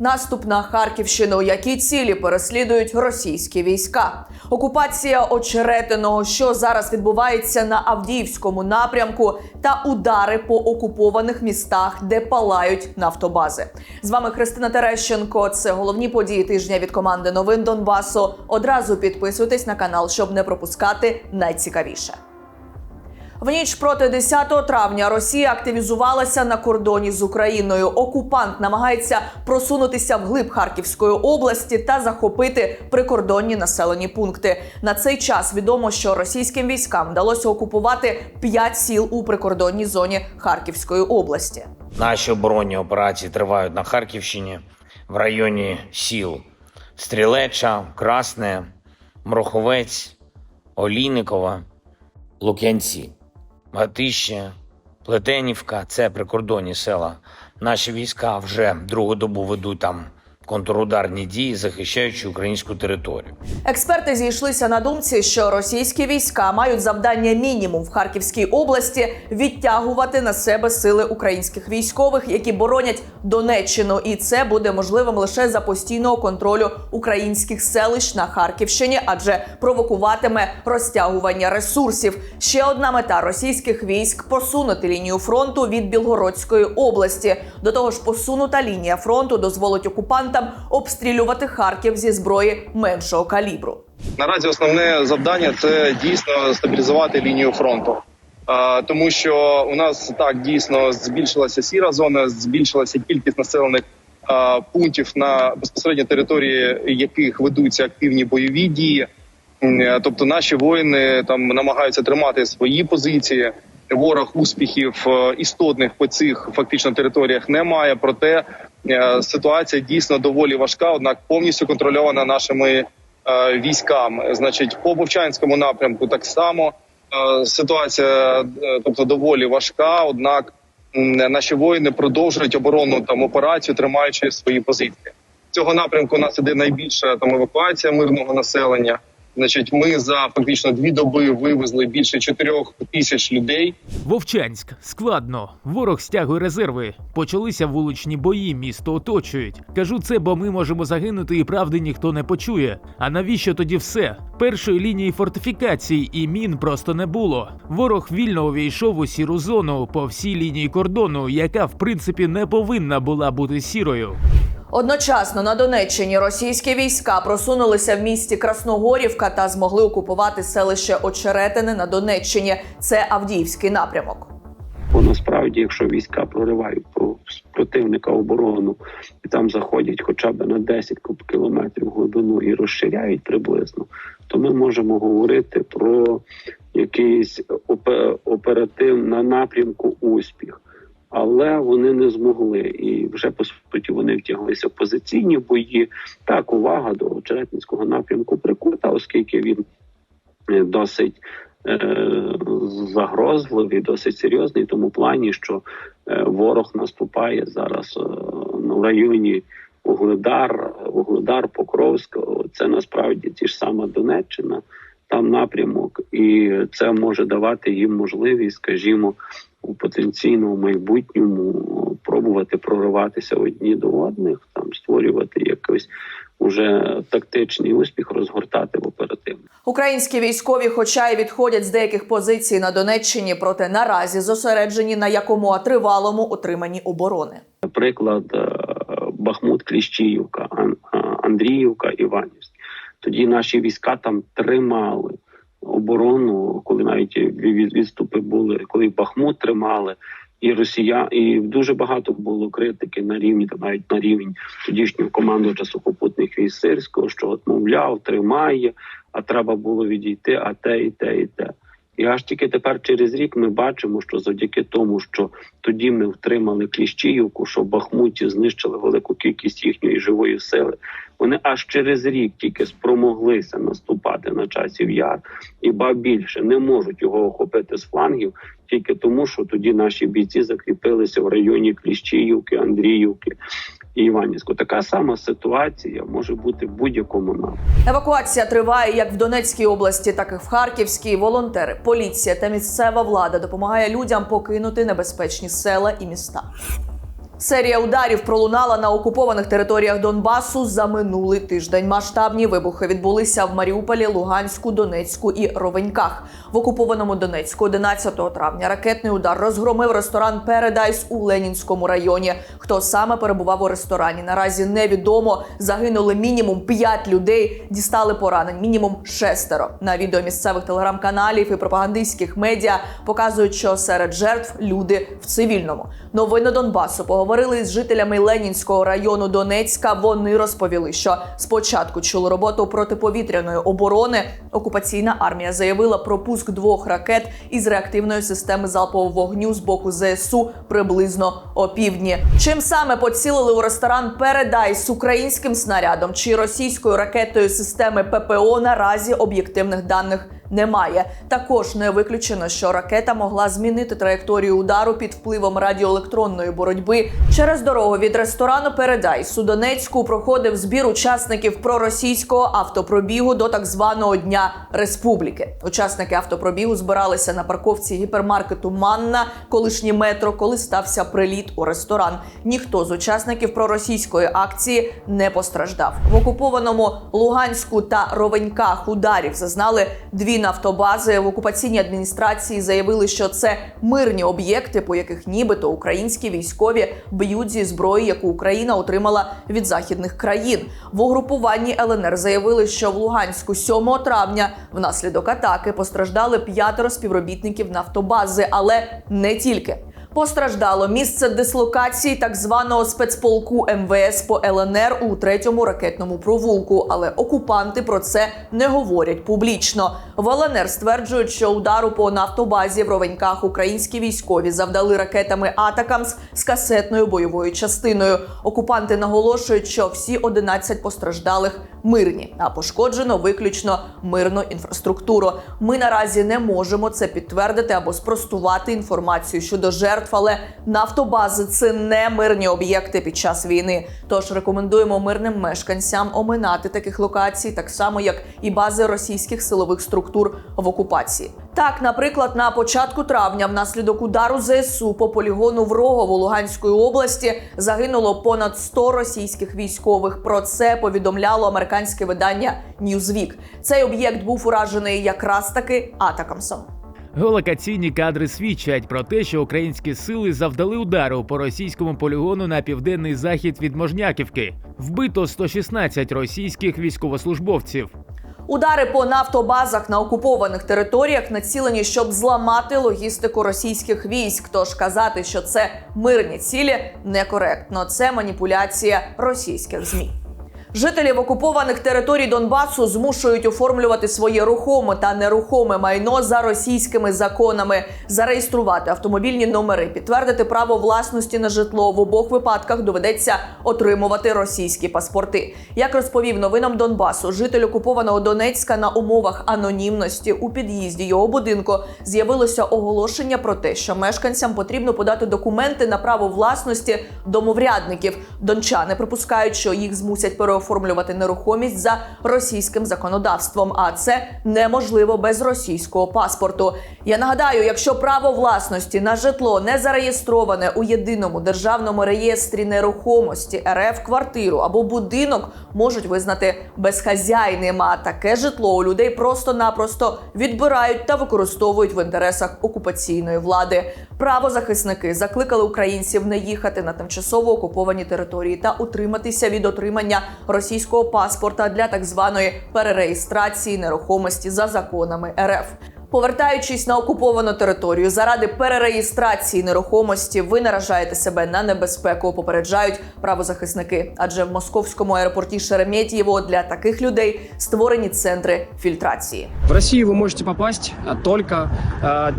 Наступ на Харківщину, які цілі переслідують російські війська. Окупація очеретиного, що зараз відбувається на Авдіївському напрямку, та удари по окупованих містах, де палають нафтобази. З вами Христина Терещенко. Це головні події тижня від команди новин Донбасу. Одразу підписуйтесь на канал, щоб не пропускати найцікавіше. В ніч проти 10 травня Росія активізувалася на кордоні з Україною. Окупант намагається просунутися вглиб Харківської області та захопити прикордонні населені пункти. На цей час відомо, що російським військам вдалося окупувати 5 сіл у прикордонній зоні Харківської області. Наші оборонні операції тривають на Харківщині в районі сіл Стрілеча, Красне, Мроховець, Олійникова, Лук'янці, Гатище, Плетенівка це прикордонні села. Наші війська вже другу добу ведуть там контрударні дії, захищаючи українську територію. Експерти зійшлися на думці, що російські війська мають завдання мінімум в Харківській області відтягувати на себе сили українських військових, які боронять Донеччину, і це буде можливим лише за постійного контролю українських селищ на Харківщині, адже провокуватиме розтягування ресурсів. Ще одна мета російських військ посунути лінію фронту від Білгородської області. До того ж, посунута лінія фронту дозволить окупантам обстрілювати Харків зі зброї меншого калібру. Наразі основне завдання це дійсно стабілізувати лінію фронту. Тому що у нас так дійсно збільшилася сіра зона, збільшилася кількість населених пунктів на безпосередньо території яких ведуться активні бойові дії. Тобто наші воїни там намагаються тримати свої позиції. Ворог успіхів е, істотних по цих фактично територіях немає. Проте ситуація дійсно доволі важка однак повністю контрольована нашими е, військами. Значить, по Вовчанському напрямку так само е, ситуація, е, тобто доволі важка. Однак наші воїни продовжують оборонну там операцію, тримаючи свої позиції. Цього напрямку у нас іде найбільша там евакуація мирного населення. Значить, ми за фактично дві доби вивезли більше чотирьох тисяч людей. Вовчанськ складно. Ворог стягує резерви. Почалися вуличні бої, місто оточують. Кажу це, бо ми можемо загинути, і правди ніхто не почує. А навіщо тоді все? Першої лінії фортифікацій і мін просто не було. Ворог вільно увійшов у сіру зону по всій лінії кордону, яка в принципі не повинна була бути сірою. Одночасно на Донеччині російські війська просунулися в місті Красногорівка та змогли окупувати селище Очеретини на Донеччині. Це Авдіївський напрямок. Бо насправді, якщо війська проривають по противника оборону і там заходять хоча б на 10 кілометрів глибину і розширяють приблизно, то ми можемо говорити про якийсь опе- оператив на напрямку успіх. Але вони не змогли, і вже по суті вони втяглися в позиційні бої. Так, увага до Очеретинського напрямку прикута, оскільки він е, досить е, загрозливий, досить серйозний, в тому плані, що е, ворог наступає зараз ну, в районі Вугледар, Вугледар, Покровськ. Це насправді ті ж сама Донеччина, там напрямок, і це може давати їм можливість, скажімо, у потенційному майбутньому пробувати прориватися одні до одних, там створювати якийсь уже тактичний успіх, розгортати в оперативно. Українські військові, хоча й відходять з деяких позицій на Донеччині, проте наразі зосереджені на якомога тривалому отриманні оборони. Наприклад, е, Бахмут, Кліщіївка, а, Андріївка, Іванівськ. Тоді наші війська там тримали оборону, коли навіть відступи були, коли Бахмут тримали. І Росія, і дуже багато було критики на рівні, та навіть на рівень тодішнього командувача сухопутних військ Сирського, що от мовляв, тримає, а треба було відійти, а те, і те, і те. І аж тільки тепер через рік ми бачимо, що завдяки тому, що тоді ми втримали Кліщіївку, що в Бахмуті знищили велику кількість їхньої живої сили. Вони аж через рік тільки спромоглися наступати на часів яр, і ба більше не можуть його охопити з флангів, тільки тому, що тоді наші бійці закріпилися в районі Кліщіївки, Андріївки і Іванівську. Така сама ситуація може бути в будь-якому напрямку. Евакуація триває як в Донецькій області, так і в Харківській. Волонтери, поліція та місцева влада допомагає людям покинути небезпечні села і міста. Серія ударів пролунала на окупованих територіях Донбасу за минулий тиждень. Масштабні вибухи відбулися в Маріуполі, Луганську, Донецьку і Ровеньках. В окупованому Донецьку 11 травня ракетний удар розгромив ресторан Передайс у Ленінському районі. Хто саме перебував у ресторані? Наразі невідомо. Загинули мінімум 5 людей, дістали поранень, мінімум шестеро. На відео місцевих телеграм-каналів і пропагандистських медіа показують, що серед жертв люди в цивільному. Новини Донбасу поговорили з жителями Ленінського району Донецька. Вони розповіли, що спочатку чули роботу протиповітряної оборони. Окупаційна армія заявила про пуск двох ракет із реактивної системи залпового вогню з боку ЗСУ приблизно опівдні. Чим саме поцілили у ресторан Передай з українським снарядом чи російською ракетою системи ППО наразі об'єктивних даних немає. Також не виключено, що ракета могла змінити траєкторію удару під впливом радіоелектронної боротьби. Через дорогу від ресторану Передайс у Донецьку проходив збір учасників проросійського автопробігу до так званого Дня Республіки. Учасники автопробігу збиралися на парковці гіпермаркету Манна, колишнє метро, коли стався приліт у ресторан. Ніхто з учасників проросійської акції не постраждав. В окупованому Луганську та Ровеньках ударів зазнали дві нафтобази. В окупаційній адміністрації заявили, що це мирні об'єкти, по яких нібито українські військові б'ють зі зброї, яку Україна отримала від західних країн. В угрупуванні ЛНР заявили, що в Луганську 7 травня внаслідок атаки постраждали п'ятеро співробітників нафтобази, але не тільки. Постраждало місце дислокації так званого спецполку МВС по ЛНР у третьому ракетному провулку, але окупанти про це не говорять публічно. В ЛНР стверджують, що удару по нафтобазі в Ровеньках українські військові завдали ракетами Атакамс з касетною бойовою частиною. Окупанти наголошують, що всі 11 постраждалих мирні, а пошкоджено виключно мирну інфраструктуру. Ми наразі не можемо це підтвердити або спростувати інформацію щодо жертв, але нафтобази це не мирні об'єкти під час війни. Тож рекомендуємо мирним мешканцям оминати таких локацій, так само як і бази російських силових структур в окупації. Так, наприклад, на початку травня, внаслідок удару ЗСУ по полігону в Рогово Луганської області загинуло понад 100 російських військових. Про це повідомляло американське видання Newsweek. Цей об'єкт був уражений якраз таки атакамсом. Геолокаційні кадри свідчать про те, що українські сили завдали удару по російському полігону на південний захід від Можняківки. Вбито 116 російських військовослужбовців. Удари по нафтобазах на окупованих територіях націлені, щоб зламати логістику російських військ. Тож казати, що це мирні цілі, некоректно. Це маніпуляція російських змі. Жителів окупованих територій Донбасу змушують оформлювати своє рухоме та нерухоме майно за російськими законами, зареєструвати автомобільні номери, підтвердити право власності на житло. В обох випадках доведеться отримувати російські паспорти. Як розповів новинам Донбасу, житель окупованого Донецька на умовах анонімності у під'їзді його будинку з'явилося оголошення про те, що мешканцям потрібно подати документи на право власності домоврядників. Дончани припускають, що їх змусять переоформлювати нерухомість за російським законодавством, а це неможливо без російського паспорту. Я нагадаю, якщо право власності на житло не зареєстроване у єдиному державному реєстрі нерухомості РФ квартиру або будинок можуть визнати безхазяйним. А таке житло у людей просто-напросто відбирають та використовують в інтересах окупаційної влади. Правозахисники закликали українців не їхати на тимчасово окуповані території та утриматися від отримання російського паспорта для так званої перереєстрації нерухомості за законами РФ. Повертаючись на окуповану територію заради перереєстрації нерухомості, ви наражаєте себе на небезпеку. Попереджають правозахисники. Адже в московському аеропорті Шереметьєво для таких людей створені центри фільтрації. В Россию вы можете попасть а, только э,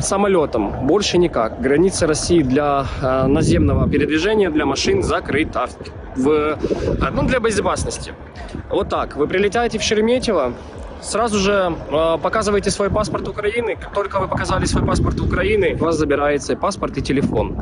самолетом, больше никак. Граница России для э, наземного передвижения, для машин закрыта. В, э, ну, для безопасности. Вот так. Вы прилетаете в Шереметьево, Сразу же э, показываете свой паспорт Украины. Как только вы показали свой паспорт Украины, у вас забирается паспорт и телефон.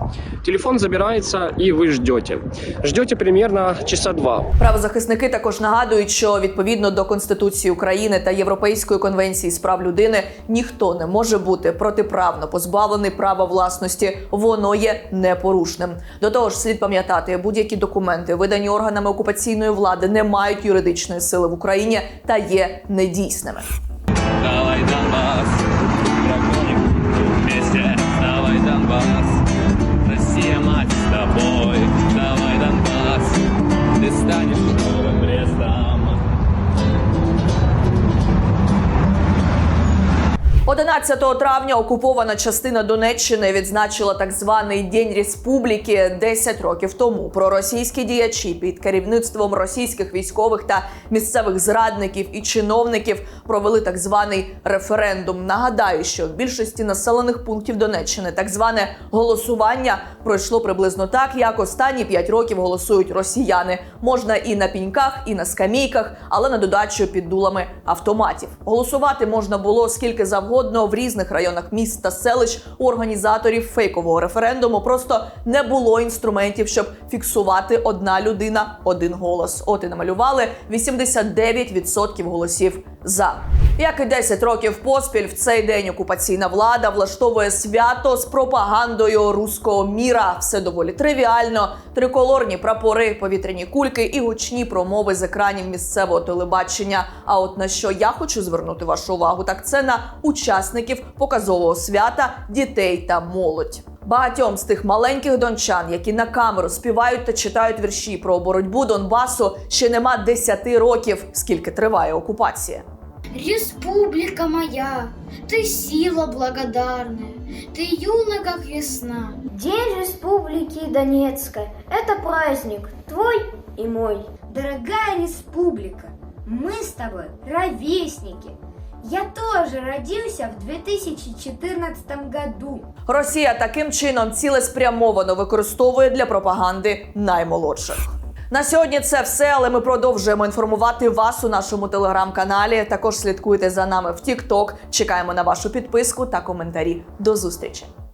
Телефон забирается, и вы ждете. Ждете примерно часа два. Правозахисники також нагадують, що відповідно до Конституції України та Європейської конвенції з прав людини ніхто не може бути протиправно позбавлений права власності. Воно є непорушним. До того ж, слід пам'ятати, будь-які документи, видані органами окупаційної влади, не мають юридичної сили в Україні та є недійсними. Давай, Донбас, прогоним вместе. 11 травня окупована частина Донеччини відзначила так званий День Республіки 10 років тому. Проросійські діячі під керівництвом російських військових та місцевих зрадників і чиновників провели так званий референдум. Нагадаю, що в більшості населених пунктів Донеччини так зване голосування пройшло приблизно так, як останні 5 років голосують росіяни. Можна і на піньках, і на скамійках, але на додачу під дулами автоматів. Голосувати можна було скільки завгодно в різних районах міст та селищ. У організаторів фейкового референдуму просто не було інструментів, щоб фіксувати одна людина, один голос. От і намалювали 89% голосів за. Як і 10 років поспіль, в цей день окупаційна влада влаштовує свято з пропагандою руського міра. Все доволі тривіально. Триколорні прапори, повітряні кульки і гучні промови з екранів місцевого телебачення. А от на що я хочу звернути вашу увагу, так це на учасників показового свята, дітей та молодь. Багатьом з тих маленьких дончан, які на камеру співають та читають вірші про боротьбу Донбасу, ще нема 10 років, скільки триває окупація. Республика моя, ты сила благодарная, ты юна, как весна. День Республики Донецкой – это праздник твой и мой. Дорогая республика, мы с тобой ровесники. Я тоже родился в 2014 году. Росія таким чином цілеспрямовано використовує для пропаганди наймолодших. На сьогодні це все, але ми продовжуємо інформувати вас у нашому телеграм-каналі. Також слідкуйте за нами в TikTok. Чекаємо на вашу підписку та коментарі. До зустрічі!